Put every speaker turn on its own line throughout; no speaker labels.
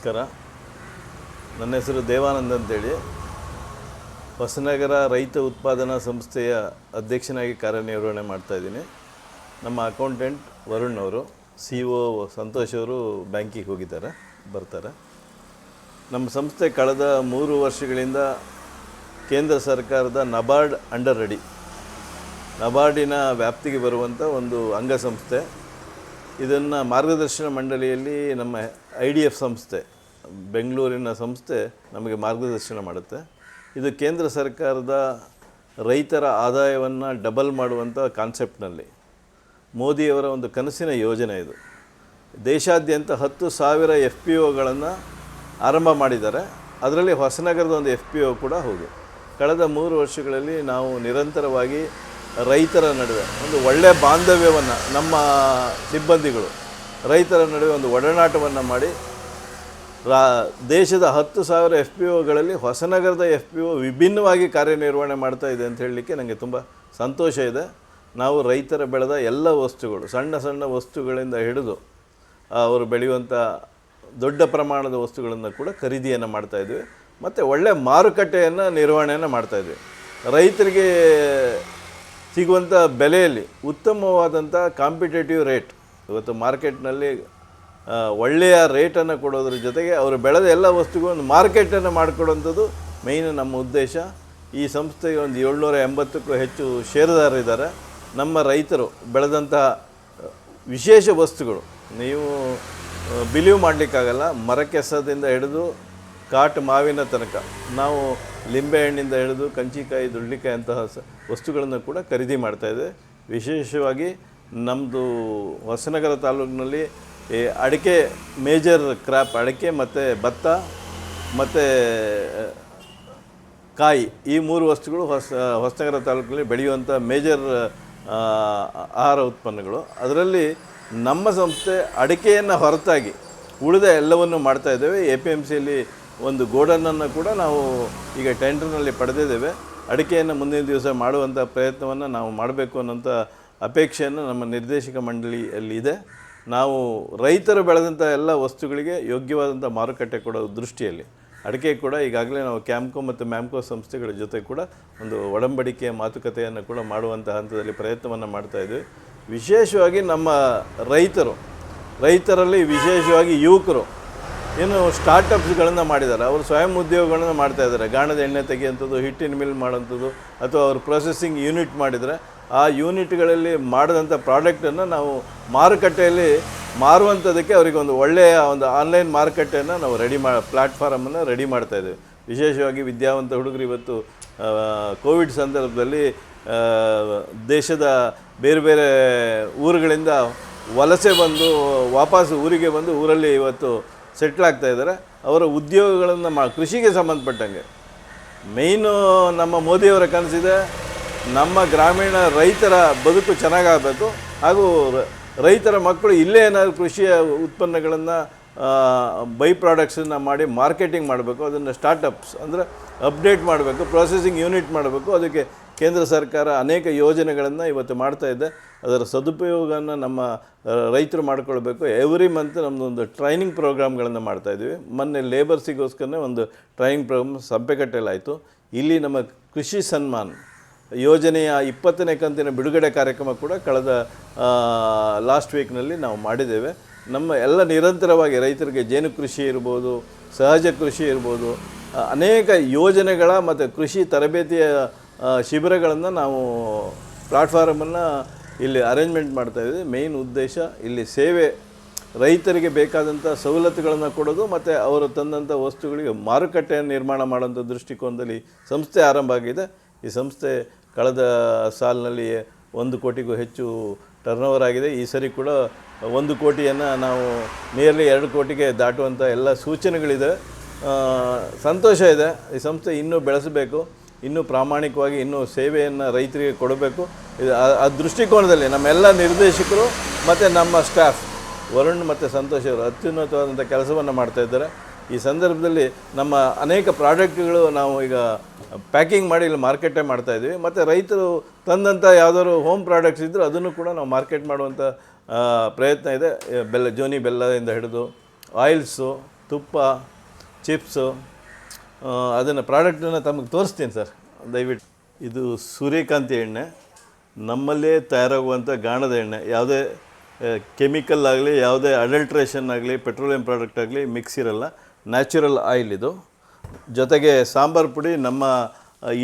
ನಮಸ್ಕಾರ. ನನ್ನ ಹೆಸರು ದೇವಾನಂದ ಅಂತೇಳಿ. ಹೊಸನಗರ ರೈತ ಉತ್ಪಾದನಾ ಸಂಸ್ಥೆಯ ಅಧ್ಯಕ್ಷನಾಗಿ ಕಾರ್ಯನಿರ್ವಹಣೆ ಮಾಡ್ತಾಯಿದ್ದೀನಿ ನಮ್ಮ ಅಕೌಂಟೆಂಟ್ ವರುಣ್ ಅವರು, ಸಿ ಒ ಸಂತೋಷ್ ಅವರು ಬ್ಯಾಂಕಿಗೆ ಹೋಗಿದ್ದಾರೆ, ಬರ್ತಾರೆ. ನಮ್ಮ ಸಂಸ್ಥೆ ಕಳೆದ ಮೂರು ವರ್ಷಗಳಿಂದ ಕೇಂದ್ರ ಸರ್ಕಾರದ ನಬಾರ್ಡ್ ಅಂಡರ್ ರೆಡಿ. ನಬಾರ್ಡಿನ ವ್ಯಾಪ್ತಿಗೆ ಬರುವಂಥ ಒಂದು ಅಂಗಸಂಸ್ಥೆ. ಇದನ್ನು ಮಾರ್ಗದರ್ಶನ ಮಂಡಳಿಯಲ್ಲಿ ನಮ್ಮ ಐ ಡಿ ಎಫ್ ಸಂಸ್ಥೆ ಬೆಂಗಳೂರಿನ ಸಂಸ್ಥೆ ನಮಗೆ ಮಾರ್ಗದರ್ಶನ ಮಾಡುತ್ತೆ. ಇದು ಕೇಂದ್ರ ಸರ್ಕಾರದ ರೈತರ ಆದಾಯವನ್ನು ಡಬಲ್ ಮಾಡುವಂಥ ಕಾನ್ಸೆಪ್ಟ್ನಲ್ಲಿ. ಮೋದಿಯವರ ಒಂದು ಕನಸಿನ ಯೋಜನೆ ಇದು. ದೇಶಾದ್ಯಂತ ಹತ್ತು ಸಾವಿರ ಎಫ್ ಪಿ ಒಗಳನ್ನು ಆರಂಭ ಮಾಡಿದ್ದಾರೆ. ಅದರಲ್ಲಿ ಹೊಸನಗರದ ಒಂದು ಎಫ್ ಪಿ ಒ ಕೂಡ ಹೌದು ಕಳೆದ ಮೂರು ವರ್ಷಗಳಲ್ಲಿ ನಾವು ನಿರಂತರವಾಗಿ ರೈತರ ನಡುವೆ ಒಂದು ಒಳ್ಳೆಯ ಬಾಂಧವ್ಯವನ್ನು ನಮ್ಮ ಸಿಬ್ಬಂದಿಗಳು ರೈತರ ನಡುವೆ ಒಂದು ಒಡನಾಟವನ್ನು ಮಾಡಿ ರಾ, ದೇಶದ ಹತ್ತು ಸಾವಿರ ಎಫ್ ಪಿ ಒಗಳಲ್ಲಿ ಹೊಸನಗರದ ಎಫ್ ಪಿ ಒ ವಿಭಿನ್ನವಾಗಿ ಕಾರ್ಯನಿರ್ವಹಣೆ ಮಾಡ್ತಾ ಇದೆ ಅಂತ ಹೇಳಲಿಕ್ಕೆ ನನಗೆ ತುಂಬ ಸಂತೋಷ ಇದೆ. ನಾವು ರೈತರ ಬೆಳೆದ ಎಲ್ಲ ವಸ್ತುಗಳು, ಸಣ್ಣ ಸಣ್ಣ ವಸ್ತುಗಳಿಂದ ಹಿಡಿದು ಅವರು ಬೆಳೆಯುವಂಥ ದೊಡ್ಡ ಪ್ರಮಾಣದ ವಸ್ತುಗಳನ್ನು ಕೂಡ ಖರೀದಿಯನ್ನು ಮಾಡ್ತಾಯಿದ್ವಿ ಮತ್ತು ಒಳ್ಳೆಯ ಮಾರುಕಟ್ಟೆಯನ್ನು ನಿರ್ವಹಣೆಯನ್ನು ಮಾಡ್ತಾಯಿದ್ವಿ ರೈತರಿಗೆ ಸಿಗುವಂಥ ಬೆಲೆಯಲ್ಲಿ ಉತ್ತಮವಾದಂಥ ಕಾಂಪಿಟೇಟಿವ್ ರೇಟ್ ಇವತ್ತು ಮಾರ್ಕೆಟ್ನಲ್ಲಿ ಒಳ್ಳೆಯ ರೇಟನ್ನು ಕೊಡೋದ್ರ ಜೊತೆಗೆ ಅವರು ಬೆಳೆದ ಎಲ್ಲ ವಸ್ತುಗೂ ಒಂದು ಮಾರ್ಕೆಟನ್ನು ಮಾಡಿಕೊಡುವಂಥದ್ದು ಮೇಯ್ನ್ ನಮ್ಮ ಉದ್ದೇಶ. ಈ ಸಂಸ್ಥೆಗೆ ಒಂದು ಏಳ್ನೂರ ಎಂಬತ್ತಕ್ಕೂ ಹೆಚ್ಚು ಷೇರುದಾರರಿದ್ದಾರೆ ನಮ್ಮ ರೈತರು ಬೆಳೆದಂತಹ ವಿಶೇಷ ವಸ್ತುಗಳು. ನೀವು ಬಿಲೀವ್ ಮಾಡಲಿಕ್ಕಾಗಲ್ಲ. ಮರಕೆಸದಿಂದ ಹಿಡಿದು ಕಾಟು ಮಾವಿನ ತನಕ. ನಾವು ಲಿಂಬೆಹಣ್ಣಿಂದ ಹಿಡಿದು ಕಂಚಿಕಾಯಿ, ದುಳ್ಳಿಕಾಯಿ ಅಂತಹ ವಸ್ತುಗಳನ್ನು ಕೂಡ ಖರೀದಿ ಮಾಡ್ತಾಯಿದ್ದೆ ವಿಶೇಷವಾಗಿ ನಮ್ಮದು ಹೊಸನಗರ ತಾಲೂಕಿನಲ್ಲಿ ಈ ಅಡಿಕೆ ಮೇಜರ್ ಕ್ರಾಪ್, ಅಡಿಕೆ ಮತ್ತು ಭತ್ತ ಮತ್ತು ಕಾಯಿ ಈ ಮೂರು ವಸ್ತುಗಳು ಹೊಸ, ಹೊಸನಗರ ತಾಲೂಕಿನಲ್ಲಿ ಬೆಳೆಯುವಂಥ ಮೇಜರ್ ಆಹಾರ ಉತ್ಪನ್ನಗಳು. ಅದರಲ್ಲಿ ನಮ್ಮ ಸಂಸ್ಥೆ ಅಡಿಕೆಯನ್ನು ಹೊರತಾಗಿ ಉಳಿದ ಎಲ್ಲವನ್ನು ಮಾಡ್ತಾ ಇದ್ದೇವೆ. ಎ ಪಿ ಎಂ ಸಿಯಲ್ಲಿ ಒಂದು ಗೋಡನನ್ನು ಕೂಡ ನಾವು ಈಗ ಟೆಂಡರ್ನಲ್ಲಿ ಪಡೆದಿದ್ದೇವೆ. ಅಡಿಕೆಯನ್ನು ಮುಂದಿನ ದಿವಸ ಮಾಡುವಂಥ ಪ್ರಯತ್ನವನ್ನು ನಾವು ಮಾಡಬೇಕು ಅನ್ನೋಂಥ ಅಪೇಕ್ಷೆಯನ್ನು ನಮ್ಮ ನಿರ್ದೇಶಕ ಮಂಡಳಿಯಲ್ಲಿ ಇದೆ. ನಾವು ರೈತರು ಬೆಳೆದಂಥ ಎಲ್ಲ ವಸ್ತುಗಳಿಗೆ ಯೋಗ್ಯವಾದಂಥ ಮಾರುಕಟ್ಟೆ ಕೊಡೋ ದೃಷ್ಟಿಯಲ್ಲಿ. ಅಡಿಕೆ ಕೂಡ ಈಗಾಗಲೇ ನಾವು ಕ್ಯಾಂಪ್ಕೋ ಮತ್ತು ಮ್ಯಾಮ್ಕೋ ಸಂಸ್ಥೆಗಳ ಜೊತೆ ಕೂಡ ಒಂದು ಒಡಂಬಡಿಕೆಯ ಮಾತುಕತೆಯನ್ನು ಕೂಡ ಮಾಡುವಂಥ ಹಂತದಲ್ಲಿ ಪ್ರಯತ್ನವನ್ನು ಮಾಡ್ತಾ ಇದ್ದೀವಿ ವಿಶೇಷವಾಗಿ ನಮ್ಮ ರೈತರು, ರೈತರಲ್ಲಿ ವಿಶೇಷವಾಗಿ ಯುವಕರು, ಏನು ಸ್ಟಾರ್ಟಪ್ಸ್ಗಳನ್ನು ಮಾಡಿದ್ದಾರೆ. ಅವರು ಸ್ವಯಂ ಉದ್ಯೋಗಗಳನ್ನು ಮಾಡ್ತಾ ಇದ್ದಾರೆ. ಗಾಣದ ಎಣ್ಣೆ ತೆಗೆಯುವಂಥದ್ದು, ಹಿಟ್ಟಿನ ಮಿಲ್ ಮಾಡೋಂಥದ್ದು ಅಥವಾ ಅವರು ಪ್ರೊಸೆಸಿಂಗ್ ಯೂನಿಟ್ ಮಾಡಿದರೆ ಆ ಯೂನಿಟ್ಗಳಲ್ಲಿ ಮಾಡಿದಂಥ ಪ್ರಾಡಕ್ಟನ್ನು ನಾವು ಮಾರುಕಟ್ಟೆಯಲ್ಲಿ ಮಾರುವಂಥದಕ್ಕೆ ಅವರಿಗೆ ಒಂದು ಒಳ್ಳೆಯ ಒಂದು ಆನ್ಲೈನ್ ಮಾರುಕಟ್ಟೆಯನ್ನು ನಾವು ರೆಡಿ ಮಾ ಪ್ಲ್ಯಾಟ್ಫಾರಮನ್ನು ರೆಡಿ ಮಾಡ್ತಾ ಇದ್ದೇವೆ. ವಿಶೇಷವಾಗಿ ವಿದ್ಯಾವಂತ ಹುಡುಗರು ಇವತ್ತು ಕೋವಿಡ್ ಸಂದರ್ಭದಲ್ಲಿ ದೇಶದ ಬೇರೆ ಬೇರೆ ಊರುಗಳಿಂದ ವಲಸೆ ಬಂದು, ವಾಪಸ್ ಊರಿಗೆ ಬಂದು ಊರಲ್ಲಿ ಇವತ್ತು ಸೆಟ್ಲ್ ಆಗ್ತಾ ಇದ್ದಾರೆ. ಅವರ ಉದ್ಯೋಗಗಳನ್ನು ಮಾ, ಕೃಷಿಗೆ ಸಂಬಂಧಪಟ್ಟಂಗೆ. ಮೇಯ್ನು ನಮ್ಮ ಮೋದಿಯವರ ಕನಸಿದೆ. ನಮ್ಮ ಗ್ರಾಮೀಣ ರೈತರ ಬದುಕು ಚೆನ್ನಾಗಾಗಬೇಕು ಹಾಗೂ ರೈತರ ಮಕ್ಕಳು ಇಲ್ಲೇ ಏನಾದರೂ ಕೃಷಿಯ ಉತ್ಪನ್ನಗಳನ್ನು ಬೈ ಪ್ರಾಡಕ್ಟ್ಸನ್ನು ಮಾಡಿ ಮಾರ್ಕೆಟಿಂಗ್ ಮಾಡಬೇಕು, ಅದನ್ನು ಸ್ಟಾರ್ಟಪ್ಸ್ ಅಂದರೆ ಅಪ್ಡೇಟ್ ಮಾಡಬೇಕು, ಪ್ರೊಸೆಸಿಂಗ್ ಯೂನಿಟ್ ಮಾಡಬೇಕು. ಅದಕ್ಕೆ ಕೇಂದ್ರ ಸರ್ಕಾರ ಅನೇಕ ಯೋಜನೆಗಳನ್ನು ಇವತ್ತು ಮಾಡ್ತಾ ಇದೆ. ಅದರ ಸದುಪಯೋಗವನ್ನು ನಮ್ಮ ರೈತರು ಮಾಡ್ಕೊಳ್ಬೇಕು. ಎವ್ರಿ ಮಂತ್ ನಮ್ಮದೊಂದು ಟ್ರೈನಿಂಗ್ ಪ್ರೋಗ್ರಾಮ್ಗಳನ್ನು ಮಾಡ್ತಾಯಿದ್ವಿ ಮೊನ್ನೆ ಲೇಬರ್ಸಿಗೋಸ್ಕರನೇ ಒಂದು ಟ್ರೈನಿಂಗ್ ಪ್ರೋಗ್ರಾಮ್ ಸಂಪೆಕಟ್ಟೆಲಾಯಿತು ಇಲ್ಲಿ ನಮ್ಮ ಕೃಷಿ ಸನ್ಮಾನ್ ಯೋಜನೆಯ ಇಪ್ಪತ್ತನೇ ಕಂತಿನ ಬಿಡುಗಡೆ ಕಾರ್ಯಕ್ರಮ ಕೂಡ ಕಳೆದ ಲಾಸ್ಟ್ ವೀಕ್ನಲ್ಲಿ ನಾವು ಮಾಡಿದ್ದೇವೆ. ನಮ್ಮ ಎಲ್ಲ ನಿರಂತರವಾಗಿ ರೈತರಿಗೆ ಜೇನು ಕೃಷಿ ಇರ್ಬೋದು, ಸಹಜ ಕೃಷಿ ಇರ್ಬೋದು ಅನೇಕ ಯೋಜನೆಗಳ ಮತ್ತು ಕೃಷಿ ತರಬೇತಿಯ ಶಿಬಿರಗಳನ್ನು ನಾವು ಪ್ಲಾಟ್ಫಾರಮನ್ನು ಇಲ್ಲಿ ಅರೇಂಜ್ಮೆಂಟ್ ಮಾಡ್ತಾ ಇದ್ದೀವಿ. ಮೇಯ್ನ್ ಉದ್ದೇಶ ಇಲ್ಲಿ ಸೇವೆ ರೈತರಿಗೆ ಬೇಕಾದಂಥ ಸವಲತ್ತುಗಳನ್ನು ಕೊಡೋದು ಮತ್ತು ಅವರು ತಂದಂಥ ವಸ್ತುಗಳಿಗೆ ಮಾರುಕಟ್ಟೆಯನ್ನು ನಿರ್ಮಾಣ ಮಾಡೋಂಥ ದೃಷ್ಟಿಕೋನದಲ್ಲಿ ಸಂಸ್ಥೆ ಆರಂಭ ಆಗಿದೆ. ಈ ಸಂಸ್ಥೆ ಕಳೆದ ಸಾಲಿನಲ್ಲಿ ಒಂದು ಕೋಟಿಗೂ ಹೆಚ್ಚು ಟರ್ನ್ ಓವರ್ ಆಗಿದೆ. ಈ ಸರಿ ಕೂಡ ಒಂದು ಕೋಟಿಯನ್ನು ನಾವು ನಿಯರ್ಲಿ ಎರಡು ಕೋಟಿಗೆ ದಾಟುವಂಥ ಎಲ್ಲ ಸೂಚನೆಗಳಿದೆ. ಸಂತೋಷ ಇದೆ. ಈ ಸಂಸ್ಥೆ ಇನ್ನೂ ಬೆಳೆಸಬೇಕು. ಇನ್ನೂ ಪ್ರಾಮಾಣಿಕವಾಗಿ ಇನ್ನೂ ಸೇವೆಯನ್ನು ರೈತರಿಗೆ ಕೊಡಬೇಕು. ಇದು ಆ- ಆ ದೃಷ್ಟಿಕೋನದಲ್ಲಿ ನಮ್ಮೆಲ್ಲ ನಿರ್ದೇಶಕರು ಮತ್ತು ನಮ್ಮ ಸ್ಟಾಫ್ ವರುಣ್ ಮತ್ತು ಸಂತೋಷ್ ಅವರು ಅತ್ಯುನ್ನತವಾದಂಥ ಕೆಲಸವನ್ನು ಮಾಡ್ತಾಯಿದ್ದಾರೆ ಈ ಸಂದರ್ಭದಲ್ಲಿ ನಮ್ಮ ಅನೇಕ ಪ್ರಾಡಕ್ಟ್ಗಳು ನಾವು ಈಗ ಪ್ಯಾಕಿಂಗ್ ಮಾಡಿ ಇಲ್ಲಿ ಮಾರ್ಕೆಟೇ ಮಾಡ್ತಾ ಇದ್ದೀವಿ. ಮತ್ತು ರೈತರು ತಂದಂಥ ಯಾವುದಾದ್ರು ಹೋಮ್ ಪ್ರಾಡಕ್ಟ್ಸ್ ಇದ್ದರೂ ಅದನ್ನು ಕೂಡ ನಾವು ಮಾರ್ಕೆಟ್ ಮಾಡುವಂಥ ಪ್ರಯತ್ನ ಇದೆ. ಬೆಲ್ಲ, ಜೋನಿ ಬೆಲ್ಲದಿಂದ ಹಿಡಿದು ಆಯಿಲ್ಸು, ತುಪ್ಪ, ಚಿಪ್ಸು ಅದನ್ನು ಪ್ರಾಡಕ್ಟನ್ನು ತಮಗೆ ತೋರಿಸ್ತೀನಿ ಸರ್. ದಯವಿಟ್ಟು. ಇದು ಸೂರ್ಯಕಾಂತಿ ಎಣ್ಣೆ. ನಮ್ಮಲ್ಲೇ ತಯಾರಾಗುವಂಥ ಗಾಣದ ಎಣ್ಣೆ. ಯಾವುದೇ ಕೆಮಿಕಲ್ ಆಗಲಿ, ಯಾವುದೇ ಅಡಲ್ಟ್ರೇಷನ್ ಆಗಲಿ, ಪೆಟ್ರೋಲಿಯಂ ಪ್ರಾಡಕ್ಟ್ ಆಗಲಿ ಮಿಕ್ಸ್ ಇರಲ್ಲ. ನ್ಯಾಚುರಲ್ ಆಯಿಲ್ ಇದು. ಜೊತೆಗೆ ಸಾಂಬಾರು ಪುಡಿ ನಮ್ಮ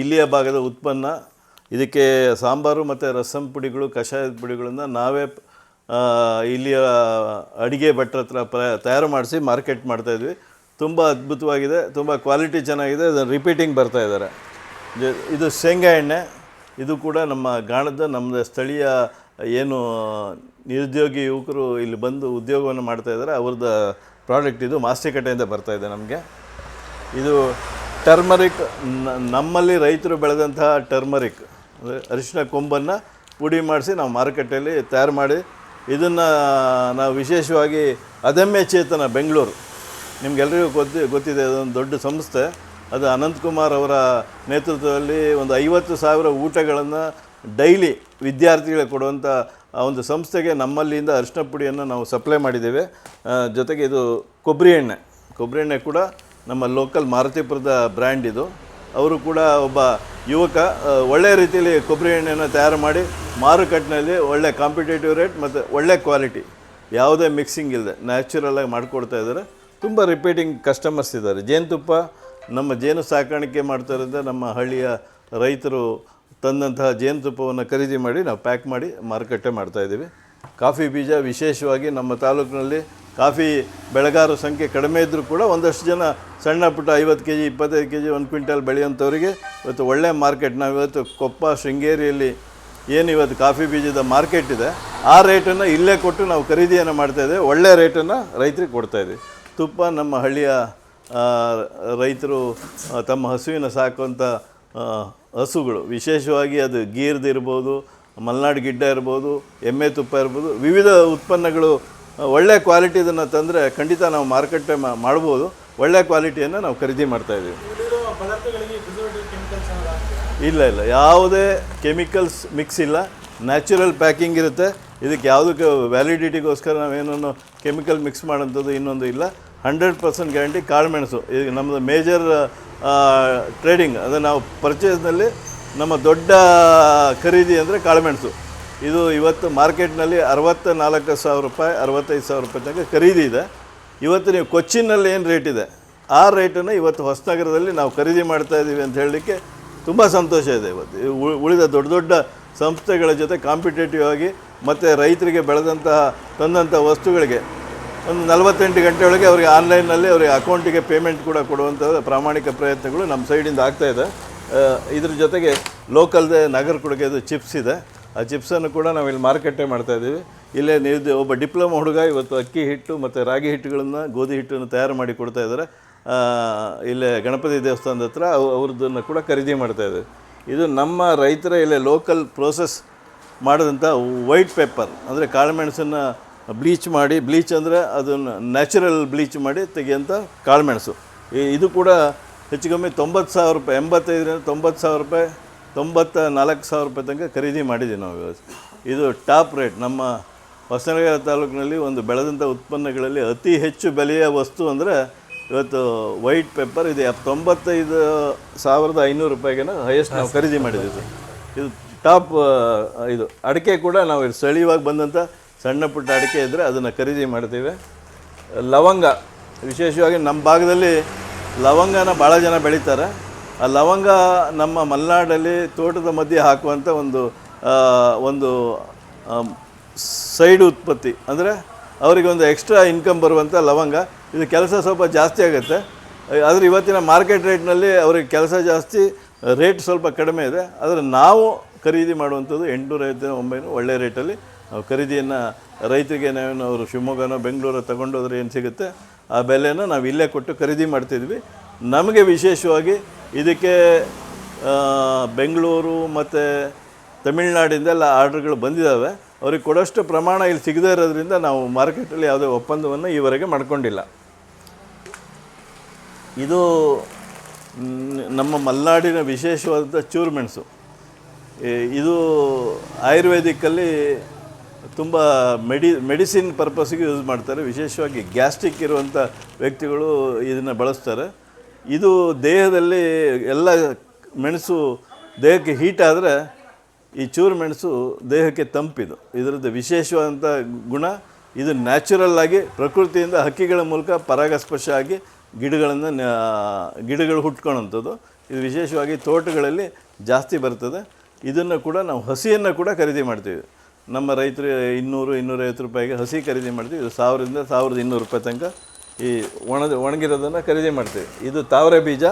ಇಲ್ಲಿಯ ಭಾಗದ ಉತ್ಪನ್ನ. ಇದಕ್ಕೆ ಸಾಂಬಾರು ಮತ್ತು ರಸಂ ಪುಡಿಗಳು, ಕಷಾಯದ ಪುಡಿಗಳನ್ನು ನಾವೇ ಇಲ್ಲಿಯ ಅಡಿಗೆ ಭಟ್ರ ಹತ್ರ ಪ್ರ, ತಯಾರು ಮಾಡಿಸಿ ಮಾರ್ಕೆಟ್ ಮಾಡ್ತಾಯಿದ್ವಿ ತುಂಬ ಅದ್ಭುತವಾಗಿದೆ, ತುಂಬ ಕ್ವಾಲಿಟಿ ಚೆನ್ನಾಗಿದೆ, ಅದನ್ನು ರಿಪೀಟಿಂಗ್ ಬರ್ತಾ ಇದ್ದಾರೆ. ಇದು ಶೇಂಗಾ ಎಣ್ಣೆ. ಇದು ಕೂಡ ನಮ್ಮ ಗಾಣದ ನಮ್ಮದು ಸ್ಥಳೀಯ, ಏನು ನಿರುದ್ಯೋಗಿ ಯುವಕರು ಇಲ್ಲಿ ಬಂದು ಉದ್ಯೋಗವನ್ನು ಮಾಡ್ತಾಯಿದ್ದಾರೆ ಅವ್ರದ್ದು ಪ್ರಾಡಕ್ಟ್ ಇದು ಮಾಸ್ತಿಕಟ್ಟೆಯಿಂದ ಬರ್ತಾಯಿದೆ ನಮಗೆ. ಇದು ಟರ್ಮರಿಕ್ ನಮ್ಮಲ್ಲಿ ರೈತರು ಬೆಳೆದಂತಹ ಟರ್ಮರಿಕ್, ಅಂದರೆ ಅರಿಶಿನ ಕೊಂಬನ್ನು ಪುಡಿ ಮಾಡಿಸಿ ನಾವು ಮಾರುಕಟ್ಟೆಯಲ್ಲಿ ತಯಾರು ಮಾಡಿ, ಇದನ್ನು ನಾವು ವಿಶೇಷವಾಗಿ ಅದಮ್ಯ ಚೇತನ ಬೆಂಗಳೂರು ನಿಮಗೆಲ್ಲರಿಗೂ ಗೊತ್ತಿ, ಗೊತ್ತಿದೆ, ಅದೊಂದು ದೊಡ್ಡ ಸಂಸ್ಥೆ. ಅದು ಅನಂತಕುಮಾರ್ ಅವರ ನೇತೃತ್ವದಲ್ಲಿ ಒಂದು ಐವತ್ತು ಸಾವಿರ ಊಟಗಳನ್ನು ಡೈಲಿ ವಿದ್ಯಾರ್ಥಿಗಳಿಗೆ ಕೊಡುವಂಥ ಆ ಒಂದು ಸಂಸ್ಥೆಗೆ ನಮ್ಮಲ್ಲಿಂದ ಅರಿಶಿನ ಪುಡಿಯನ್ನು ನಾವು ಸಪ್ಲೈ ಮಾಡಿದ್ದೇವೆ. ಜೊತೆಗೆ ಇದು ಕೊಬ್ಬರಿ ಎಣ್ಣೆ ಕೊಬ್ಬರಿ ಎಣ್ಣೆ ಕೂಡ ನಮ್ಮ ಲೋಕಲ್ ಮಾರುತಿಪುರದ ಬ್ರ್ಯಾಂಡ್ ಇದು. ಅವರು ಕೂಡ ಒಬ್ಬ ಯುವಕ ಒಳ್ಳೆಯ ರೀತಿಯಲ್ಲಿ ಕೊಬ್ಬರಿ ಎಣ್ಣೆಯನ್ನು ತಯಾರು ಮಾಡಿ ಮಾರುಕಟ್ಟೆಯಲ್ಲಿ ಒಳ್ಳೆ ಕಾಂಪಿಟೇಟಿವ್ ರೇಟ್ ಮತ್ತು ಒಳ್ಳೆ ಕ್ವಾಲಿಟಿ ಯಾವುದೇ ಮಿಕ್ಸಿಂಗ್ ಇಲ್ಲದೆ ನ್ಯಾಚುರಲಾಗಿ ಮಾಡಿಕೊಡ್ತಾ ಇದ್ದಾರೆ. ತುಂಬ ರಿಪೀಟಿಂಗ್ ಕಸ್ಟಮರ್ಸ್ ಇದ್ದಾರೆ. ಜೇನುತುಪ್ಪ ನಮ್ಮ ಜೇನು ಸಾಕಾಣಿಕೆ ಮಾಡ್ತಾ ಇರೋದ್ರಿಂದ ನಮ್ಮ ಹಳ್ಳಿಯ ರೈತರು ತಂದಂತಹ ಜೇನುತುಪ್ಪವನ್ನು ಖರೀದಿ ಮಾಡಿ ನಾವು ಪ್ಯಾಕ್ ಮಾಡಿ ಮಾರುಕಟ್ಟೆ ಮಾಡ್ತಾ ಇದ್ದೀವಿ. ಕಾಫಿ ಬೀಜ ವಿಶೇಷವಾಗಿ ನಮ್ಮ ತಾಲೂಕಿನಲ್ಲಿ ಕಾಫಿ ಬೆಳೆಗಾರರ ಸಂಖ್ಯೆ ಕಡಿಮೆ ಇದ್ದರೂ ಕೂಡ ಒಂದಷ್ಟು ಜನ ಸಣ್ಣ ಪುಟ್ಟ ಐವತ್ತು ಕೆ ಜಿ ಇಪ್ಪತ್ತೈದು ಕೆ ಜಿ ಒಂದು ಕ್ವಿಂಟಲ್ ಬೆಳೆಯುವಂಥವರಿಗೆ ಇವತ್ತು ಒಳ್ಳೆಯ ಮಾರ್ಕೆಟ್. ನಾವು ಇವತ್ತು ಕೊಪ್ಪ, ಶೃಂಗೇರಿಯಲ್ಲಿ ಏನು ಇವತ್ತು ಕಾಫಿ ಬೀಜದ ಮಾರ್ಕೆಟ್ ಇದೆ, ಆ ರೇಟನ್ನು ಇಲ್ಲೇ ಕೊಟ್ಟು ನಾವು ಖರೀದಿಯನ್ನು ಮಾಡ್ತಾ ಇದ್ದೇವೆ. ಒಳ್ಳೆಯ ರೇಟನ್ನು ರೈತರಿಗೆ ಕೊಡ್ತಾ ಇದ್ದೀವಿ. ತುಪ್ಪ ನಮ್ಮ ಹಳ್ಳಿಯ ರೈತರು ತಮ್ಮ ಹಸುವಿನ ಸಾಕುವಂಥ ಹಸುಗಳು, ವಿಶೇಷವಾಗಿ ಅದು ಗೀರ್ದು ಇರ್ಬೋದು ಮಲೆನಾಡು ಗಿಡ್ಡ ಇರ್ಬೋದು ಎಮ್ಮೆ ತುಪ್ಪ ಇರ್ಬೋದು ವಿವಿಧ ಉತ್ಪನ್ನಗಳು ಒಳ್ಳೆಯ ಒಳ್ಳೆ ಕ್ವಾಲಿಟಿದನ್ನು ತಂದರೆ ಖಂಡಿತ ನಾವು ಮಾರುಕಟ್ಟೆ ಮಾಡ್ಬೋದು. ಒಳ್ಳೆ ಕ್ವಾಲಿಟಿಯನ್ನು ನಾವು ಖರೀದಿ ಮಾಡ್ತಾಯಿದ್ದೀವಿ ಇಲ್ಲ ಇಲ್ಲ. ಯಾವುದೇ ಕೆಮಿಕಲ್ಸ್ ಮಿಕ್ಸ್ ಇಲ್ಲ. ನ್ಯಾಚುರಲ್ ಪ್ಯಾಕಿಂಗ್ ಇರುತ್ತೆ. ಇದಕ್ಕೆ ಯಾವುದಕ್ಕೆ ವ್ಯಾಲಿಡಿಟಿಗೋಸ್ಕರ ನಾವೇನನ್ನು ಕೆಮಿಕಲ್ ಮಿಕ್ಸ್ ಮಾಡೋಂಥದ್ದು ಇನ್ನೊಂದು ಇಲ್ಲ. ಹಂಡ್ರೆಡ್ ಪರ್ಸೆಂಟ್ ಗ್ಯಾರಂಟಿ ಕಾಳುಮೆಣಸು ಈಗ ನಮ್ಮದು ಮೇಜರ್ ಟ್ರೇಡಿಂಗ್ ಅಂದರೆ ನಾವು ಪರ್ಚೇಸ್ನಲ್ಲಿ ನಮ್ಮ ದೊಡ್ಡ ಖರೀದಿ ಅಂದರೆ ಕಾಳುಮೆಣಸು. ಇದು ಇವತ್ತು ಮಾರ್ಕೆಟ್ನಲ್ಲಿ ಅರವತ್ತ ನಾಲ್ಕು ಸಾವಿರ ರೂಪಾಯಿ ಅರವತ್ತೈದು ಸಾವಿರ ರೂಪಾಯಿ ತನಕ ಖರೀದಿ ಇದೆ. ಇವತ್ತು ನೀವು ಕೊಚ್ಚಿನಲ್ಲಿ ಏನು ರೇಟ್ ಇದೆ? ಆ ರೇಟನ್ನು ಇವತ್ತು ಹೊಸನಗರದಲ್ಲಿ ನಾವು ಖರೀದಿ ಮಾಡ್ತಾ ಇದ್ದೀವಿ ಅಂತ ಹೇಳಲಿಕ್ಕೆ ತುಂಬ ಸಂತೋಷ ಇದೆ ಇವತ್ತು. ಉಳಿದ ದೊಡ್ಡ ದೊಡ್ಡ ಸಂಸ್ಥೆಗಳ ಜೊತೆ ಕಾಂಪಿಟೇಟಿವ್ ಆಗಿ ಮತ್ತು ರೈತರಿಗೆ ಬೆಳೆದಂತಹ ತಂದಂಥ ವಸ್ತುಗಳಿಗೆ ಒಂದು ನಲವತ್ತೆಂಟು ಗಂಟೆ ಒಳಗೆ ಅವರಿಗೆ ಆನ್ಲೈನಲ್ಲಿ ಅವರಿಗೆ ಅಕೌಂಟಿಗೆ ಪೇಮೆಂಟ್ ಕೂಡ ಕೊಡುವಂಥ ಪ್ರಾಮಾಣಿಕ ಪ್ರಯತ್ನಗಳು ನಮ್ಮ ಸೈಡಿಂದ ಆಗ್ತಾ ಇದೆ. ಆ, ಇದ್ರ ಜೊತೆಗೆ ಲೋಕಲ್ದೇ ನಗರ ಕೊಡುಗೆದು ಚಿಪ್ಸ್ ಇದೆ. ಆ ಚಿಪ್ಸನ್ನು ಕೂಡ ನಾವು ಇಲ್ಲಿ ಮಾರುಕಟ್ಟೆ ಮಾಡ್ತಾ ಇದ್ದೀವಿ. ಇಲ್ಲೇ ನೀವು ಒಬ್ಬ ಡಿಪ್ಲೊಮಾ ಹುಡುಗ ಇವತ್ತು ಅಕ್ಕಿ ಹಿಟ್ಟು ಮತ್ತು ರಾಗಿ ಹಿಟ್ಟುಗಳನ್ನು, ಗೋಧಿ ಹಿಟ್ಟನ್ನು ತಯಾರು ಮಾಡಿ ಕೊಡ್ತಾ ಇದ್ದಾರೆ. ಇಲ್ಲೇ ಗಣಪತಿ ದೇವಸ್ಥಾನದ ಹತ್ರ ಅವ್- ಅವ್ರದ್ದನ್ನು ಕೂಡ ಖರೀದಿ ಮಾಡ್ತಾ ಇದ್ದೀವಿ. ಇದು ನಮ್ಮ ರೈತರ ಇಲ್ಲೇ ಲೋಕಲ್ ಪ್ರೋಸೆಸ್ ಮಾಡಿದಂಥ ವೈಟ್ ಪೇಪರ್ ಅಂದರೆ ಕಾಳುಮೆಣಸನ್ನು ಬ್ಲೀಚ್ ಮಾಡಿ ಬ್ಲೀಚ್ ಅಂದರೆ ಅದನ್ನು ನ್ಯಾಚುರಲ್ ಬ್ಲೀಚ್ ಮಾಡಿ ತೆಗೆಯೋಂಥ ಕಾಳುಮೆಣಸು. ಇದು ಕೂಡ ಹೆಚ್ಚು ಕಮ್ಮಿ ತೊಂಬತ್ತು ಸಾವಿರ ರೂಪಾಯಿ, ಎಂಬತ್ತೈದರಿಂದ ತೊಂಬತ್ತು ಸಾವಿರ ರೂಪಾಯಿ, ತೊಂಬತ್ತ ನಾಲ್ಕು ಸಾವಿರ ರೂಪಾಯಿ ತನಕ ಖರೀದಿ ಮಾಡಿದ್ದೀವಿ ನಾವು ಇದು ಟಾಪ್ ರೇಟ್. ನಮ್ಮ ಹೊಸನಗರ ತಾಲೂಕಿನಲ್ಲಿ ಒಂದು ಬೆಳೆದಂಥ ಉತ್ಪನ್ನಗಳಲ್ಲಿ ಅತಿ ಹೆಚ್ಚು ಬೆಲೆಯ ವಸ್ತು ಅಂದರೆ ಇವತ್ತು ವೈಟ್ ಪೇಪರ್. ಇದು ತೊಂಬತ್ತೈದು ಸಾವಿರದ ಐನೂರು ರೂಪಾಯಿಗೆ ಹೈಯೆಸ್ಟ್ ನಾವು ಖರೀದಿ ಮಾಡಿದ್ದೀವಿ. ಇದು ಟಾಪ್ ಇದು ಅಡಿಕೆ ಕೂಡ ನಾವು ಸ್ಥಳೀಯವಾಗಿ ಬಂದಂಥ ಸಣ್ಣ ಪುಟ್ಟ ಅಡಿಕೆ ಇದ್ದರೆ ಅದನ್ನು ಖರೀದಿ ಮಾಡ್ತೀವಿ. ಲವಂಗ, ವಿಶೇಷವಾಗಿ ನಮ್ಮ ಭಾಗದಲ್ಲಿ ಲವಂಗನ ಭಾಳ ಜನ ಬೆಳೀತಾರೆ. ಆ ಲವಂಗ ನಮ್ಮ ಮಲೆನಾಡಲ್ಲಿ ತೋಟದ ಮಧ್ಯೆ ಹಾಕುವಂಥ ಒಂದು ಒಂದು ಸೈಡ್ ಉತ್ಪತ್ತಿ. ಅಂದರೆ ಅವರಿಗೆ ಒಂದು ಎಕ್ಸ್ಟ್ರಾ ಇನ್ಕಮ್ ಬರುವಂಥ ಲವಂಗ. ಇದು ಕೆಲಸ ಸ್ವಲ್ಪ ಜಾಸ್ತಿ ಆಗುತ್ತೆ. ಆದರೆ ಇವತ್ತಿನ ಮಾರ್ಕೆಟ್ ರೇಟ್ನಲ್ಲಿ ಅವ್ರಿಗೆ ಕೆಲಸ ಜಾಸ್ತಿ ರೇಟ್ ಸ್ವಲ್ಪ ಕಡಿಮೆ ಇದೆ. ಆದರೆ ನಾವು ಖರೀದಿ ಮಾಡುವಂಥದ್ದು ಎಂಟುನೂರೈವತ್ತು ಒಂಬೈನೂರು ಒಳ್ಳೆ ರೇಟಲ್ಲಿ ನಾವು ಖರೀದಿಯನ್ನು ರೈತರಿಗೆ ನಾವೇನು ಅವರು ಶಿವಮೊಗ್ಗನೋ ಬೆಂಗಳೂರು ತಗೊಂಡೋದ್ರೆ ಏನು ಸಿಗುತ್ತೆ? ಆ ಬೆಲೆನ ನಾವು ಇಲ್ಲೇ ಕೊಟ್ಟು ಖರೀದಿ ಮಾಡ್ತಿದ್ವಿ. ನಮಗೆ ವಿಶೇಷವಾಗಿ ಇದಕ್ಕೆ ಬೆಂಗಳೂರು ಮತ್ತು ತಮಿಳ್ನಾಡಿಂದೆಲ್ಲ ಆರ್ಡ್ರ್ಗಳು ಬಂದಿದ್ದಾವೆ ಅವ್ರಿಗೆ ಕೊಡೋಷ್ಟು ಪ್ರಮಾಣ ಇಲ್ಲಿ ಸಿಗದೇ ಇರೋದ್ರಿಂದ ನಾವು ಮಾರ್ಕೆಟಲ್ಲಿ ಯಾವುದೇ ಒಪ್ಪಂದವನ್ನು ಈವರೆಗೆ ಮಾಡ್ಕೊಂಡಿಲ್ಲ. ಇದು ನಮ್ಮ ಮಲೆನಾಡಿನ ವಿಶೇಷವಾದ ಚೂರು ಮೆಣಸು ಇದು ಆಯುರ್ವೇದಿಕ್ಕಲ್ಲಿ ತುಂಬ ಮೆಡಿ ಮೆಡಿಸಿನ್ ಪರ್ಪಸ್ಗೆ ಯೂಸ್ ಮಾಡ್ತಾರೆ. ವಿಶೇಷವಾಗಿ ಗ್ಯಾಸ್ಟ್ರಿಕ್ ಇರುವಂಥ ವ್ಯಕ್ತಿಗಳು ಇದನ್ನು ಬಳಸ್ತಾರೆ. ಇದು ದೇಹದಲ್ಲಿ ಎಲ್ಲ ಮೆಣಸು ದೇಹಕ್ಕೆ ಹೀಟ್ ಆದರೆ ಈ ಚೂರು ಮೆಣಸು ದೇಹಕ್ಕೆ ತಂಪಿದು. ಇದರದ್ದು ವಿಶೇಷವಾದಂಥ ಗುಣ, ಇದು ನ್ಯಾಚುರಲ್ ಆಗಿ ಪ್ರಕೃತಿಯಿಂದ ಹಕ್ಕಿಗಳ ಮೂಲಕ ಪರಾಗಸ್ಪರ್ಶ ಆಗಿ ಗಿಡಗಳನ್ನು ಗಿಡಗಳು ಹುಟ್ಕೊಳ್ಳೋಂಥದ್ದು ಇದು ವಿಶೇಷವಾಗಿ ತೋಟಗಳಲ್ಲಿ ಜಾಸ್ತಿ ಬರ್ತದೆ. ಇದನ್ನು ಕೂಡ ನಾವು ಹಸಿಯನ್ನು ಕೂಡ ಖರೀದಿ ಮಾಡ್ತೀವಿ. ನಮ್ಮ ರೈತರು ಇನ್ನೂರು ಇನ್ನೂರೈವತ್ತು ರೂಪಾಯಿಗೆ ಹಸಿ ಖರೀದಿ ಮಾಡ್ತೀವಿ. ಇದು ಸಾವಿರದಿಂದ ಸಾವಿರದ ಇನ್ನೂರು ರೂಪಾಯಿ ತನಕ ಈ ಒಣದ ಒಣಗಿರೋದನ್ನು ಖರೀದಿ ಮಾಡ್ತೀವಿ. ಇದು ತಾವರೆ ಬೀಜ.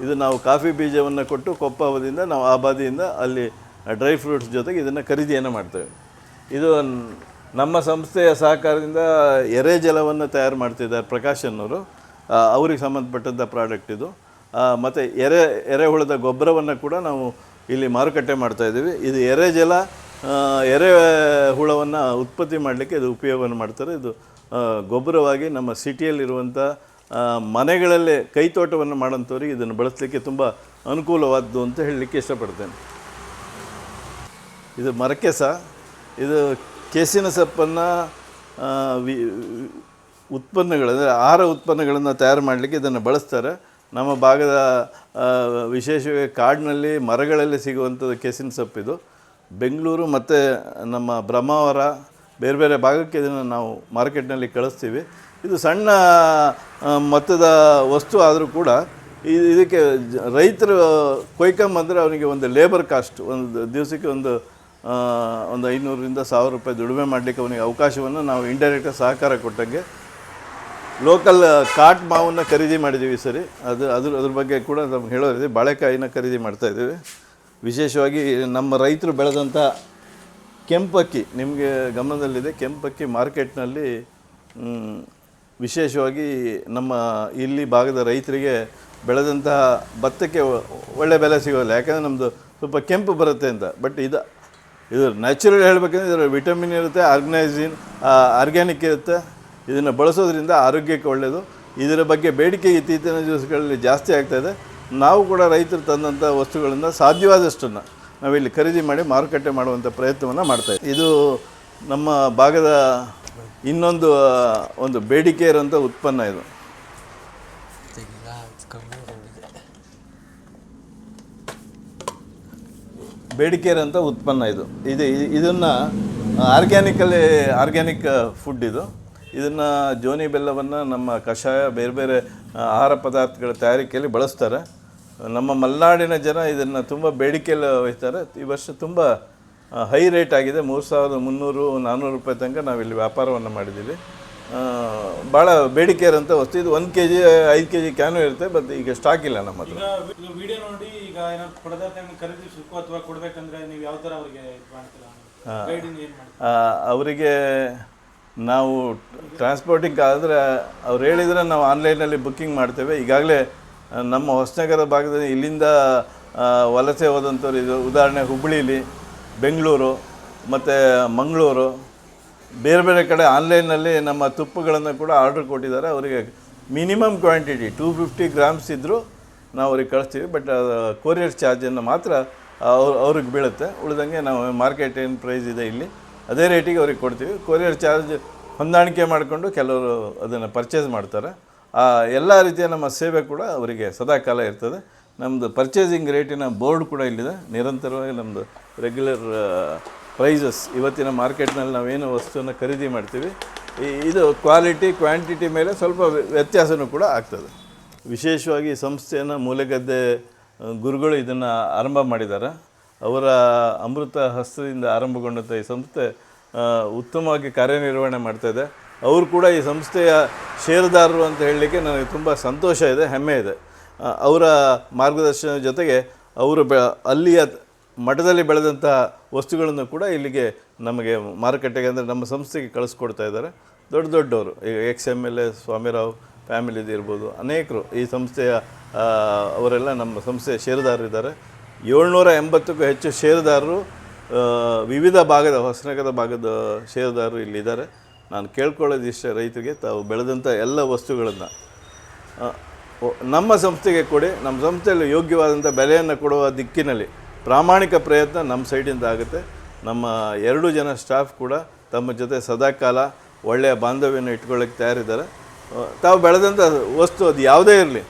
ಇದು ನಾವು ಕಾಫಿ ಬೀಜವನ್ನು ಕೊಟ್ಟು ಕೊಪ್ಪದಿಂದ ನಾವು ಆ ಬಾದಿಯಿಂದ ಅಲ್ಲಿ ಡ್ರೈ ಫ್ರೂಟ್ಸ್ ಜೊತೆಗೆ ಇದನ್ನು ಖರೀದಿಯನ್ನು ಮಾಡ್ತೇವೆ. ಇದು ನಮ್ಮ ಸಂಸ್ಥೆಯ ಸಹಕಾರದಿಂದ ಎರೆ ಜಲವನ್ನು ತಯಾರು ಮಾಡ್ತಿದ್ದಾರೆ ಪ್ರಕಾಶ್ ಅನ್ನೋರು. ಆ, ಅವ್ರಿಗೆ ಸಂಬಂಧಪಟ್ಟಂಥ ಪ್ರಾಡಕ್ಟ್ ಇದು. ಮತ್ತು ಎರೆ ಎರೆಹುಳದ ಗೊಬ್ಬರವನ್ನು ಕೂಡ ನಾವು ಇಲ್ಲಿ ಮಾರುಕಟ್ಟೆ ಮಾಡ್ತಾಯಿದ್ದೀವಿ ಇದು ಎರೆ ಜಲ ಎರೆ ಹುಳವನ್ನು ಉತ್ಪತ್ತಿ ಮಾಡಲಿಕ್ಕೆ ಇದು ಉಪಯೋಗವನ್ನು ಮಾಡ್ತಾರೆ. ಇದು ಗೊಬ್ಬರವಾಗಿ ನಮ್ಮ ಸಿಟಿಯಲ್ಲಿರುವಂಥ ಮನೆಗಳಲ್ಲೇ ಕೈತೋಟವನ್ನು ಮಾಡೋಂಥವ್ರಿಗೆ ಇದನ್ನು ಬಳಸಲಿಕ್ಕೆ ತುಂಬ ಅನುಕೂಲವಾದ್ದು ಅಂತ ಹೇಳಲಿಕ್ಕೆ ಇಷ್ಟಪಡ್ತೇನೆ. ಇದು ಮರಕೆಸ, ಇದು ಕೆಸಿನ ಸೊಪ್ಪನ್ನು ಉತ್ಪನ್ನಗಳು, ಅಂದರೆ ಆಹಾರ ಉತ್ಪನ್ನಗಳನ್ನು ತಯಾರು ಮಾಡಲಿಕ್ಕೆ ಇದನ್ನು ಬಳಸ್ತಾರೆ. ನಮ್ಮ ಭಾಗದ ವಿಶೇಷವಾಗಿ ಕಾಡಿನಲ್ಲಿ ಮರಗಳಲ್ಲಿ ಸಿಗುವಂಥದ್ದು ಕೆಸಿನ ಸೊಪ್ಪಿದು. ಬೆಂಗಳೂರು ಮತ್ತು ನಮ್ಮ ಬ್ರಹ್ಮಾವರ ಬೇರೆ ಬೇರೆ ಭಾಗಕ್ಕೆ ಇದನ್ನು ನಾವು ಮಾರ್ಕೆಟ್ನಲ್ಲಿ ಕಳಿಸ್ತೀವಿ. ಇದು ಸಣ್ಣ ಮೊತ್ತದ ವಸ್ತು ಆದರೂ ಕೂಡ ಇದಕ್ಕೆ ರೈತರು ಕೊಯ್ಕೊಂಬಂದರೆ ಅವನಿಗೆ ಒಂದು ಲೇಬರ್ ಕಾಸ್ಟ್ ಒಂದು ದಿವಸಕ್ಕೆ ಒಂದು ಒಂದು ಐನೂರರಿಂದ ಸಾವಿರ ರೂಪಾಯಿ ದುಡಿಮೆ ಮಾಡಲಿಕ್ಕೆ ಅವನಿಗೆ ಅವಕಾಶವನ್ನು ನಾವು ಇಂಡೈರೆಕ್ಟಾಗಿ ಸಹಕಾರ ಕೊಟ್ಟಂಗೆ ಲೋಕಲ್ ಕಾಟ್ ಮಾವನ್ನು ಖರೀದಿ ಮಾಡಿದ್ದೀವಿ ಸರಿ. ಅದು, ಅದ್ರ ಅದ್ರ ಬಗ್ಗೆ ಕೂಡ ನಮ್ಗೆ ಹೇಳೋರಿದೆ ಬಾಳೆಕಾಯಿನ ಖರೀದಿ ಮಾಡ್ತಾ ಇದ್ದೀವಿ. ವಿಶೇಷವಾಗಿ ನಮ್ಮ ರೈತರು ಬೆಳೆದಂಥ ಕೆಂಪಕ್ಕಿ, ನಿಮಗೆ ಗಮನದಲ್ಲಿದೆ, ಕೆಂಪಕ್ಕಿ ಮಾರ್ಕೆಟ್ನಲ್ಲಿ ವಿಶೇಷವಾಗಿ ನಮ್ಮ ಇಲ್ಲಿ ಭಾಗದ ರೈತರಿಗೆ ಬೆಳೆದಂತಹ ಭತ್ತಕ್ಕೆ ಒಳ್ಳೆ ಬೆಲೆ ಸಿಗೋಲ್ಲ ಯಾಕಂದರೆ ನಮ್ಮದು ಸ್ವಲ್ಪ ಕೆಂಪು ಬರುತ್ತೆ ಅಂತ. ಬಟ್ ಇದು ಇದು ನ್ಯಾಚುರಲ್ ಹೇಳಬೇಕಂದ್ರೆ ಇದರ ವಿಟಮಿನ್ ಇರುತ್ತೆ ಆರ್ಗನೈಸಿನ್ ಆರ್ಗ್ಯಾನಿಕ್ ಇರುತ್ತೆ. ಇದನ್ನು ಬಳಸೋದ್ರಿಂದ ಆರೋಗ್ಯಕ್ಕೆ ಒಳ್ಳೆಯದು ಇದರ ಬಗ್ಗೆ ಬೇಡಿಕೆ ಇತ್ತೀಚಿನ ದಿವಸಗಳಲ್ಲಿ ಜಾಸ್ತಿ ಆಗ್ತಾಯಿದೆ ನಾವು ಕೂಡ ರೈತರು ತಂದಂಥ ವಸ್ತುಗಳನ್ನು ಸಾಧ್ಯವಾದಷ್ಟನ್ನು ನಾವಿಲ್ಲಿ ಖರೀದಿ ಮಾಡಿ ಮಾರುಕಟ್ಟೆ ಮಾಡುವಂಥ ಪ್ರಯತ್ನವನ್ನು ಮಾಡ್ತಾ ಇದು ನಮ್ಮ ಭಾಗದ ಇನ್ನೊಂದು ಒಂದು ಬೇಡಿಕೆ ಇರೋಂಥ ಉತ್ಪನ್ನ ಇದು. ಬೇಡಿಕೆ ಇರೋಂಥ ಉತ್ಪನ್ನ ಇದು. ಇದು ಇದನ್ನು ಆರ್ಗ್ಯಾನಿಕಲ್ಲಿ, ಆರ್ಗ್ಯಾನಿಕ್ ಫುಡ್ ಇದು. ಇದನ್ನು ಜೋನಿ ಬೆಲ್ಲವನ್ನು ನಮ್ಮ ಕಷಾಯ, ಬೇರೆ ಬೇರೆ ಆಹಾರ ಪದಾರ್ಥಗಳ ತಯಾರಿಕೆಯಲ್ಲಿ ಬಳಸ್ತಾರೆ. ನಮ್ಮ ಮಲೆನಾಡಿನ ಜನ ಇದನ್ನು ತುಂಬ ಬೇಡಿಕೆಯಲ್ಲಿ ಒಯ್ತಾರೆ ಈ ವರ್ಷ ತುಂಬ ಹೈ ರೇಟ್ ಆಗಿದೆ. ಮೂರು ಸಾವಿರದ ಮುನ್ನೂರು ನಾನ್ನೂರು ರೂಪಾಯಿ ತನಕ ನಾವಿಲ್ಲಿ ವ್ಯಾಪಾರವನ್ನು ಮಾಡಿದ್ದೀವಿ. ಭಾಳ ಬೇಡಿಕೆ ಇರೋಂಥ ವಸ್ತು. ಇದು ಒಂದು ಕೆ ಜಿ ಐದು ಕೆ ಜಿ ಕ್ಯಾನು ಇರುತ್ತೆ ಬಟ್ ಈಗ ಸ್ಟಾಕ್ ಇಲ್ಲ ನಮ್ಮ ಹತ್ರ.
ಈಗ ವಿಡಿಯೋ ನೋಡಿ ಈಗ ಖರೀದಿಸಬೇಕು ಅಥವಾ ಕೊಡ್ಬೇಕಂದ್ರೆ ನೀವು ಯಾವ ಥರ ಅವರಿಗೆ
ಅವರಿಗೆ ನಾವು ಟ್ರಾನ್ಸ್ಪೋರ್ಟಿಂಗ್ ಆದರೆ ಅವ್ರು ಹೇಳಿದರೆ ನಾವು ಆನ್ಲೈನಲ್ಲಿ ಬುಕ್ಕಿಂಗ್ ಮಾಡ್ತೇವೆ. ಈಗಾಗಲೇ ನಮ್ಮ ಹೊಸನಗರ ಭಾಗದಲ್ಲಿ ಇಲ್ಲಿಂದ ವಲಸೆ ಹೋದಂಥವ್ರು ಇದು. ಉದಾಹರಣೆ ಹುಬ್ಬಳ್ಳಿಲಿ, ಬೆಂಗಳೂರು, ಮತ್ತು ಮಂಗಳೂರು, ಬೇರೆ ಬೇರೆ ಕಡೆ ಆನ್ಲೈನಲ್ಲಿ ನಮ್ಮ ತುಪ್ಪಗಳನ್ನು ಕೂಡ ಆರ್ಡರ್ ಕೊಟ್ಟಿದ್ದಾರೆ. ಅವರಿಗೆ minimum quantity, two fifty grams ಇದ್ದರೂ ನಾವು ಅವ್ರಿಗೆ ಕಳಿಸ್ತೀವಿ. ಬಟ್ ಕೊರಿಯರ್ ಚಾರ್ಜನ್ನು ಮಾತ್ರ ಅವ್ರು, ಅವ್ರಿಗೆ ಬೀಳುತ್ತೆ. ಉಳಿದಂಗೆ ನಾವು ಮಾರ್ಕೆಟ್ ಏನು ಪ್ರೈಸ್ ಇದೆ ಇಲ್ಲಿ, ಅದೇ ರೇಟಿಗೆ ಅವ್ರಿಗೆ ಕೊಡ್ತೀವಿ. ಕೊರಿಯರ್ ಚಾರ್ಜ್ ಹೊಂದಾಣಿಕೆ ಮಾಡಿಕೊಂಡು ಕೆಲವರು ಅದನ್ನು ಪರ್ಚೇಸ್ ಮಾಡ್ತಾರೆ. ಎಲ್ಲ ರೀತಿಯ ನಮ್ಮ ಸೇವೆ ಕೂಡ ಅವರಿಗೆ ಸದಾಕಾಲ ಇರ್ತದೆ. ನಮ್ಮದು ಪರ್ಚೇಸಿಂಗ್ ರೇಟಿನ ಬೋರ್ಡ್ ಕೂಡ ಇಲ್ಲಿದೆ. ನಿರಂತರವಾಗಿ ನಮ್ಮದು ರೆಗ್ಯುಲರ್ ಪ್ರೈಸಸ್ ಇವತ್ತಿನ ಮಾರ್ಕೆಟ್ನಲ್ಲಿ ನಾವೇನು ವಸ್ತುವನ್ನು ಖರೀದಿ ಮಾಡ್ತೀವಿ. ಇದು ಕ್ವಾಲಿಟಿ ಕ್ವಾಂಟಿಟಿ ಮೇಲೆ ಸ್ವಲ್ಪ ವ್ಯತ್ಯಾಸವೂ ಕೂಡ ಆಗ್ತದೆ. ವಿಶೇಷವಾಗಿ ಸಂಸ್ಥೆಯನ್ನು ಮೂಲೆಗದ್ದೆ ಗುರುಗಳು ಇದನ್ನು ಆರಂಭ ಮಾಡಿದ್ದಾರೆ ಅವರ ಅಮೃತ ಹಸ್ತದಿಂದ ಆರಂಭಗೊಂಡಂಥ ಈ ಸಂಸ್ಥೆ ಉತ್ತಮವಾಗಿ ಕಾರ್ಯನಿರ್ವಹಣೆ ಮಾಡ್ತಾಯಿದೆ ಅವರು ಕೂಡ ಈ ಸಂಸ್ಥೆಯ ಷೇರುದಾರರು ಅಂತ ಹೇಳಲಿಕ್ಕೆ ನನಗೆ ತುಂಬ ಸಂತೋಷ ಇದೆ, ಹೆಮ್ಮೆ ಇದೆ. ಅವರ ಮಾರ್ಗದರ್ಶನ ಜೊತೆಗೆ ಅವರು ಬೆ, ಅಲ್ಲಿಯ ಮಠದಲ್ಲಿ ಬೆಳೆದಂತಹ ವಸ್ತುಗಳನ್ನು ಕೂಡ ಇಲ್ಲಿಗೆ ನಮಗೆ ಮಾರುಕಟ್ಟೆಗೆ ಅಂದರೆ ನಮ್ಮ ಸಂಸ್ಥೆಗೆ ಕಳಿಸ್ಕೊಡ್ತಾ ಇದ್ದಾರೆ. ದೊಡ್ಡ ದೊಡ್ಡವರು, ಈಗ X M L A, Swamirao ಫ್ಯಾಮಿಲಿದು ಇರ್ಬೋದು, ಅನೇಕರು ಈ ಸಂಸ್ಥೆಯ ಅವರೆಲ್ಲ ನಮ್ಮ ಸಂಸ್ಥೆಯ ಷೇರುದಾರರಿದ್ದಾರೆ ಏಳ್ನೂರ ಎಂಬತ್ತಕ್ಕೂ ಹೆಚ್ಚು ಷೇರುದಾರರು ವಿವಿಧ ಭಾಗದ ಹೊಸನಗರ ಭಾಗದ ಷೇರುದಾರರು ಇಲ್ಲಿದ್ದಾರೆ. ನಾನು ಕೇಳ್ಕೊಳ್ಳೋದು ಇಷ್ಟ, ರೈತರಿಗೆ ತಾವು ಬೆಳೆದಂಥ ಎಲ್ಲ ವಸ್ತುಗಳನ್ನು. ನಮ್ಮ ಸಂಸ್ಥೆಗೆ ಕೊಡಿ, ನಮ್ಮ ಸಂಸ್ಥೆಯಲ್ಲಿ ಯೋಗ್ಯವಾದಂಥ ಬೆಲೆಯನ್ನು ಕೊಡುವ ದಿಕ್ಕಿನಲ್ಲಿ ಪ್ರಾಮಾಣಿಕ ಪ್ರಯತ್ನ ನಮ್ಮ ಸೈಡಿಂದ ಆಗುತ್ತೆ. ನಮ್ಮ ಎರಡು ಜನ ಸ್ಟಾಫ್ ಕೂಡ ತಮ್ಮ ಜೊತೆ ಸದಾಕಾಲ ಒಳ್ಳೆಯ ಬಾಂಧವ್ಯನ ಇಟ್ಕೊಳ್ಳೋಕ್ಕೆ ತಯಾರಿದ್ದಾರೆ. ತಾವು ಬೆಳೆದಂಥ ವಸ್ತು ಅದು ಯಾವುದೇ ಇರಲಿ,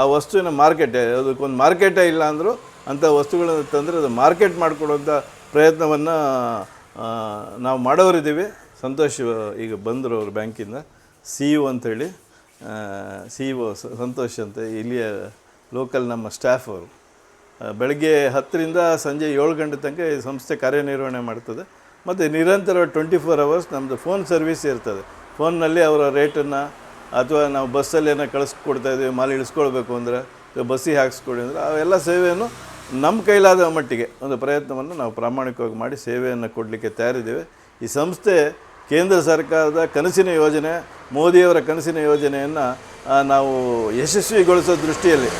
ಆ ವಸ್ತುವಿನ ಮಾರ್ಕೆಟ್ ಅದಕ್ಕೊಂದು ಮಾರ್ಕೆಟೇ ಇಲ್ಲ ಅಂದರೂ ಅಂಥ ವಸ್ತುಗಳನ್ನು ತಂದರೆ ಅದು ಮಾರ್ಕೆಟ್ ಮಾಡಿಕೊಡುವಂಥ ಪ್ರಯತ್ನವನ್ನು ನಾವು ಮಾಡೋರಿದ್ದೀವಿ. ಸಂತೋಷ್ ಈಗ ಬಂದರು ಅವರು ಬ್ಯಾಂಕಿಂದ. ಸಿ ಇ ಅಂತೇಳಿ ಸಿ ಇ ಒ ಸಂತೋಷ್ ಅಂತ ಇಲ್ಲಿಯ ಲೋಕಲ್ ನಮ್ಮ ಸ್ಟಾಫ್ ಅವರು. ಬೆಳಗ್ಗೆ ಹತ್ತರಿಂದ ಸಂಜೆ ಏಳು ಗಂಟೆ ತನಕ ಈ ಸಂಸ್ಥೆ ಕಾರ್ಯನಿರ್ವಹಣೆ ಮಾಡ್ತದೆ. ಮತ್ತು ನಿರಂತರ ಟ್ವೆಂಟಿ ಫೋರ್ ಅವರ್ಸ್ ನಮ್ಮದು ಫೋನ್ ಸರ್ವಿಸ್ ಇರ್ತದೆ. ಫೋನ್ನಲ್ಲಿ ಅವರ ರೇಟನ್ನು ಅಥವಾ ನಾವು ಬಸ್ಸಲ್ಲಿ ಏನೋ ಕಳಿಸ್ಕೊಡ್ತಾ ಇದ್ದೀವಿ, ಮಾಲು ಇಳಿಸ್ಕೊಳ್ಬೇಕು ಅಂದರೆ ಬಸ್ಸಿಗೆ ಹಾಕಿಸ್ಕೊಡಿ ಅಂದರೆ, ಅವೆಲ್ಲ ಸೇವೆಯನ್ನು ನಮ್ಮ ಕೈಲಾದ ಮಟ್ಟಿಗೆ ಒಂದು ಪ್ರಯತ್ನವನ್ನು ನಾವು ಪ್ರಾಮಾಣಿಕವಾಗಿ ಮಾಡಿ ಸೇವೆಯನ್ನು ಕೊಡಲಿಕ್ಕೆ ತಯಾರಿದ್ದೇವೆ. ಈ ಸಂಸ್ಥೆ ಕೇಂದ್ರ ಸರ್ಕಾರದ ಕನಸಿನ ಯೋಜನೆ, ಮೋದಿಯವರ ಕನಸಿನ ಯೋಜನೆಯನ್ನು ನಾವು ಯಶಸ್ವಿಗೊಳಿಸೋ ದೃಷ್ಟಿಯಲ್ಲಿ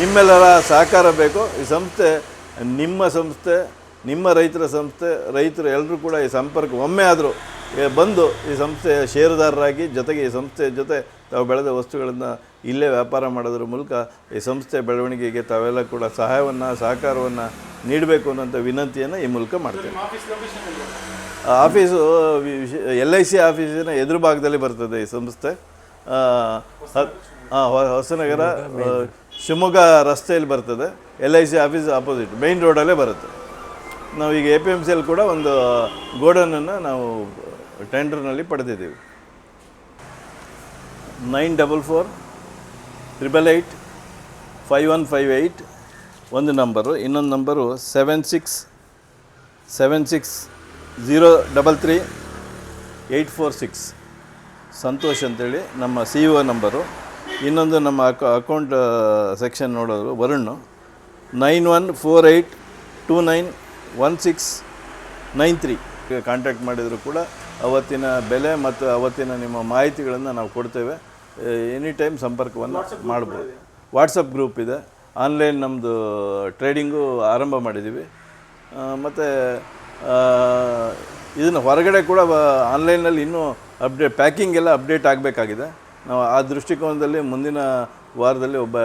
ನಿಮ್ಮೆಲ್ಲರ ಸಹಕಾರ ಬೇಕು. ಈ ಸಂಸ್ಥೆ, ನಿಮ್ಮ ಸಂಸ್ಥೆ, ನಿಮ್ಮ ರೈತರ ಸಂಸ್ಥೆ, ರೈತರು ಎಲ್ಲರೂ ಕೂಡ ಈ ಸಂಪರ್ಕ, ಒಮ್ಮೆ ಆದರೂ ಬಂದು ಈ ಸಂಸ್ಥೆಯ ಷೇರುದಾರರಾಗಿ, ಜೊತೆಗೆ ಈ ಸಂಸ್ಥೆಯ ಜೊತೆ ತಾವು ಬೆಳೆದ ವಸ್ತುಗಳನ್ನು ಇಲ್ಲೇ ವ್ಯಾಪಾರ ಮಾಡೋದ್ರ ಮೂಲಕ ಈ ಸಂಸ್ಥೆ ಬೆಳವಣಿಗೆಗೆ ತಾವೆಲ್ಲ ಕೂಡ ಸಹಾಯವನ್ನು, ಸಹಕಾರವನ್ನು ನೀಡಬೇಕು ಅನ್ನೋಂಥ ವಿನಂತಿಯನ್ನು ಈ ಮೂಲಕ ಮಾಡ್ತೇವೆ.
ಆಫೀಸ್
ಎಲ್ ಐ ಸಿ ಆಫೀಸಿನ ಎದುರು ಭಾಗದಲ್ಲಿ ಬರ್ತದೆ ಈ ಸಂಸ್ಥೆ. ಹೊಸನಗರ ಶಿವಮೊಗ್ಗ ರಸ್ತೆಯಲ್ಲಿ ಬರ್ತದೆ. L I C office opposite main ರೋಡಲ್ಲೇ ಬರುತ್ತೆ. ನಾವು ಈಗ ಎ ಪಿ ಎಂ ಸಿಯಲ್ಲಿ ಕೂಡ ಒಂದು ಗೋಡನನ್ನು ನಾವು ಟೆಂಡರ್ನಲ್ಲಿ ಪಡೆದಿದ್ದೀವಿ. Nine double four triple eight five one five eight ಒಂದು ನಂಬರು ಇನ್ನೊಂದು number seven six seven six zero double three eight four six Santosh ಅಂತೇಳಿ ನಮ್ಮ ಸಿ ಇ ಒ ನಂಬರು. ಇನ್ನೊಂದು ನಮ್ಮ ಅಕ ಅಕೌಂಟ್ ಸೆಕ್ಷನ್ ನೋಡೋದು Varun. Nine one four eight two nine one six nine three. Contact ಮಾಡಿದರೂ ಕೂಡ ಅವತ್ತಿನ ಬೆಲೆ ಮತ್ತು ಅವತ್ತಿನ ನಿಮ್ಮ ಮಾಹಿತಿಗಳನ್ನು ನಾವು ಕೊಡ್ತೇವೆ. ಎನಿ ಟೈಮ್ ಸಂಪರ್ಕವನ್ನು ಮಾಡ್ಬೋದು. ವಾಟ್ಸಪ್ ಗ್ರೂಪ್ ಇದೆ. ಆನ್ಲೈನ್ ನಮ್ಮದು ಟ್ರೇಡಿಂಗು ಆರಂಭ ಮಾಡಿದ್ದೀವಿ ಮತ್ತು ಇದನ್ನು ಹೊರಗಡೆ ಕೂಡ ಆನ್ಲೈನಲ್ಲಿ ಇನ್ನೂ ಅಪ್ಡೇಟ್ ಪ್ಯಾಕಿಂಗ್ ಎಲ್ಲ ಅಪ್ಡೇಟ್ ಆಗಬೇಕಾಗಿದೆ. ನಾವು ಆ ದೃಷ್ಟಿಕೋನದಲ್ಲಿ ಮುಂದಿನ ವಾರದಲ್ಲಿ ಒಬ್ಬ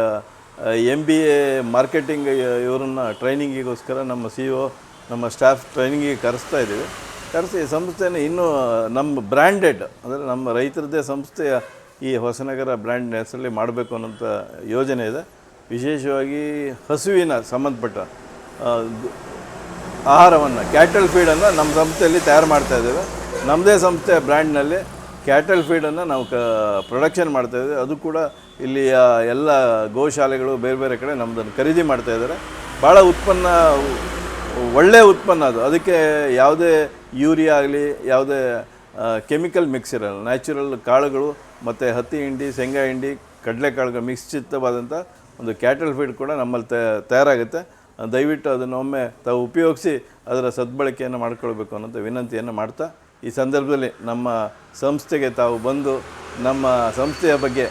ಎಂ ಬಿ ಎ ಮಾರ್ಕೆಟಿಂಗ್ ಇವರನ್ನು ಟ್ರೈನಿಂಗಿಗೋಸ್ಕರ ನಮ್ಮ ಸಿ ಒ ನಮ್ಮ ಸ್ಟಾಫ್ ಟ್ರೈನಿಂಗಿಗೆ ಕರೆಸ್ತಾ ಇದ್ದೀವಿ. ಕರೆಸಿ, ಈ ಸಂಸ್ಥೆನ ಇನ್ನೂ ನಮ್ಮ ಬ್ರ್ಯಾಂಡೆಡ್ ಅಂದರೆ ನಮ್ಮ ರೈತರದ್ದೇ ಸಂಸ್ಥೆಯ ಈ ಹೊಸನಗರ ಬ್ರ್ಯಾಂಡ್ ಹೆಸರಲ್ಲಿ ಮಾಡಬೇಕು ಅನ್ನೋಂಥ ಯೋಜನೆ ಇದೆ. ವಿಶೇಷವಾಗಿ ಹಸುವಿನ ಸಂಬಂಧಪಟ್ಟ ಆಹಾರವನ್ನು ಕ್ಯಾಟಲ್ ಫೀಡನ್ನು ನಮ್ಮ ಸಂಸ್ಥೆಯಲ್ಲಿ ತಯಾರು ಮಾಡ್ತಾ ಇದ್ದೇವೆ. ನಮ್ಮದೇ ಸಂಸ್ಥೆಯ ಬ್ರ್ಯಾಂಡ್ನಲ್ಲಿ ಕ್ಯಾಟಲ್ ಫೀಡನ್ನು ನಾವು ಕ ಪ್ರೊಡಕ್ಷನ್ ಮಾಡ್ತಾ ಇದ್ದೇವೆ. ಅದು ಕೂಡ ಇಲ್ಲಿಯ ಎಲ್ಲ ಗೋಶಾಲೆಗಳು ಬೇರೆ ಬೇರೆ ಕಡೆ ನಮ್ಮದನ್ನು ಖರೀದಿ ಮಾಡ್ತಾ ಇದ್ದಾರೆ. ಭಾಳ ಉತ್ಪನ್ನ ಒಳ್ಳೆಯ ಉತ್ಪನ್ನ ಅದು. ಅದಕ್ಕೆ ಯಾವುದೇ ಯೂರಿಯಾ ಆಗಲಿ, ಯಾವುದೇ ಕೆಮಿಕಲ್ ಮಿಕ್ಸ್ ಇರಲ್ಲ. ನ್ಯಾಚುರಲ್ ಕಾಳುಗಳು ಮತ್ತು ಹತ್ತಿ ಹಿಂಡಿ, ಶೇಂಗಾ ಹಿಂಡಿ, ಕಡಲೆಕಾಳುಗಳು ಮಿಶ್ಚಿತವಾದಂಥ ಒಂದು ಕ್ಯಾಟಲ್ ಫೀಡ್ ಕೂಡ ನಮ್ಮಲ್ಲಿ ತಯ- ತಯಾರಾಗುತ್ತೆ. ದಯವಿಟ್ಟು ಅದನ್ನು ಒಮ್ಮೆ ತಾವು ಉಪಯೋಗಿಸಿ ಅದರ ಸದ್ಬಳಕೆಯನ್ನು ಮಾಡಿಕೊಳ್ಬೇಕು ಅನ್ನೋಂಥ ವಿನಂತಿಯನ್ನು ಮಾಡ್ತಾ, ಈ ಸಂದರ್ಭದಲ್ಲಿ ನಮ್ಮ ಸಂಸ್ಥೆಗೆ ತಾವು ಬಂದು ನಮ್ಮ ಸಂಸ್ಥೆಯ ಬಗ್ಗೆ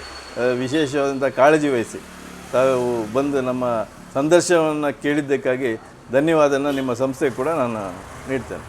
ವಿಶೇಷವಾದಂಥ ಕಾಳಜಿ ವಹಿಸಿ ತಾವು ಬಂದು ನಮ್ಮ ಸಂದರ್ಶನವನ್ನು ಕೇಳಿದ್ದಕ್ಕಾಗಿ ಧನ್ಯವಾದನ ನಿಮ್ಮ ಸಂಸ್ಥೆಗೆ ಕೂಡ ನಾನು ನೀಡ್ತೇನೆ.